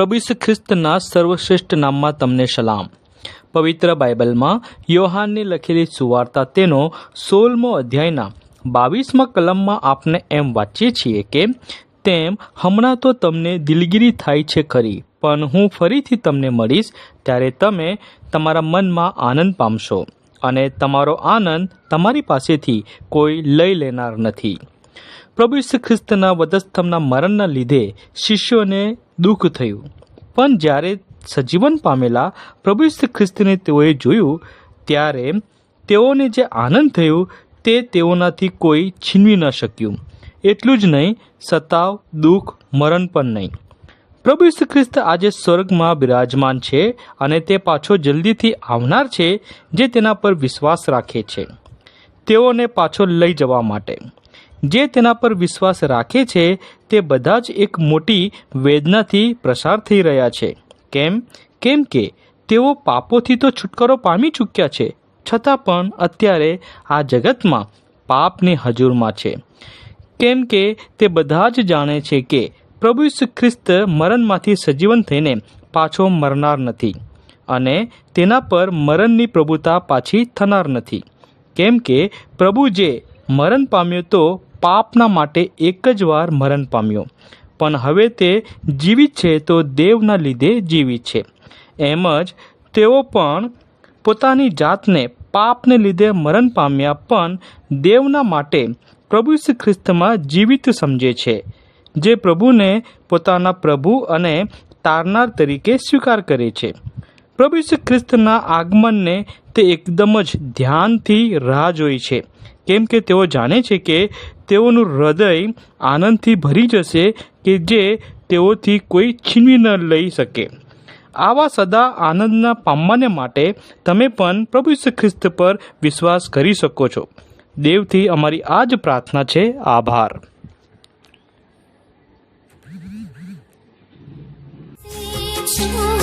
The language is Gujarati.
પ્રભુ ખ્રિસ્તના સર્વશ્રેષ્ઠ નામમાં તમને સલામ. પવિત્ર બાઇબલમાં યોહાનની લખેલી સુવાર્તા તેનો સોળમો અધ્યાયના બાવીસમાં કલમમાં આપણે એમ વાંચીએ છીએ કે, તેમ હમણાં તો તમને દિલગીરી થાય છે ખરી, પણ હું ફરીથી તમને મળીશ ત્યારે તમે તમારા મનમાં આનંદ પામશો અને તમારો આનંદ તમારી પાસેથી કોઈ લઈ લેનાર નથી. પ્રભુ ખ્રિસ્તના વધસ્તંભના મરણના લીધે શિષ્યોને દુઃખ થયું. પણ જ્યારે સજીવન પામેલા પ્રભુ ઈસુ ખ્રિસ્તને તેઓએ જોયું, ત્યારે તેઓને જે આનંદ થયો, તે તેઓનાથી કોઈ છીનવી ન શક્યું. એટલું જ નહીં સતાવ દુઃખ, મરણ પણ નહીં. પ્રભુ ઈસુ ખ્રિસ્ત આજે સ્વર્ગમાં બિરાજમાન છે અને તે પાછો જલ્દીથી આવનાર છે, જે તેના પર વિશ્વાસ રાખે છે. તેઓને પાછો લઈ જવા માટે. જે તેના પર વિશ્વાસ રાખે છે, તે બધા જ એક મોટી વેદનાથી પ્રસાર થઈ રહ્યા છે. કેમ? કેમ કે તેઓ પાપોથી તો છુટકારો પામી ચૂક્યા છે, છતાં પણ અત્યારે આ જગતમાં પાપની હજુરમાં છે. કેમ કે તે બધા જ જાણે છે કે પ્રભુ ઈસુ ખ્રિસ્ત મરણમાંથી સજીવન થઈને પાછો મરનાર નથી અને તેના પર મરણની પ્રભુતા પાછી થનાર નથી. કેમ કે પ્રભુ જે મરણ પામ્યો તો પાપના માટે એક જ વાર મરણ પામ્યો. પણ હવે તે જીવિત છે તો દેવના લીધે જીવિત છે. એમ જ તેઓ પણ પોતાની જાતને પાપને લીધે મરણ પામ્યા, પણ દેવના માટે પ્રભુ શ્રી ખ્રિસ્તમાં જીવિત સમજે છે, જે પ્રભુને પોતાના પ્રભુ અને તારનાર તરીકે સ્વીકાર કરે છે. પ્રભુ શ્રી ખ્રિસ્તના આગમનને તે એકદમ જ ધ્યાનથી રાહ જોઈ છે. કેમ કે તેઓ જાણે છે કે તેઓનું હૃદય આનંદથી ભરી જશે કે જે તેઓથી કોઈ છીનવી ન લઈ શકે. આવા સદા આનંદના પામવાને માટે તમે પણ પ્રભુ ખ્રિસ્ત પર વિશ્વાસ કરી શકો છો. દેવથી અમારી આ જ પ્રાર્થના છે. આભાર. છું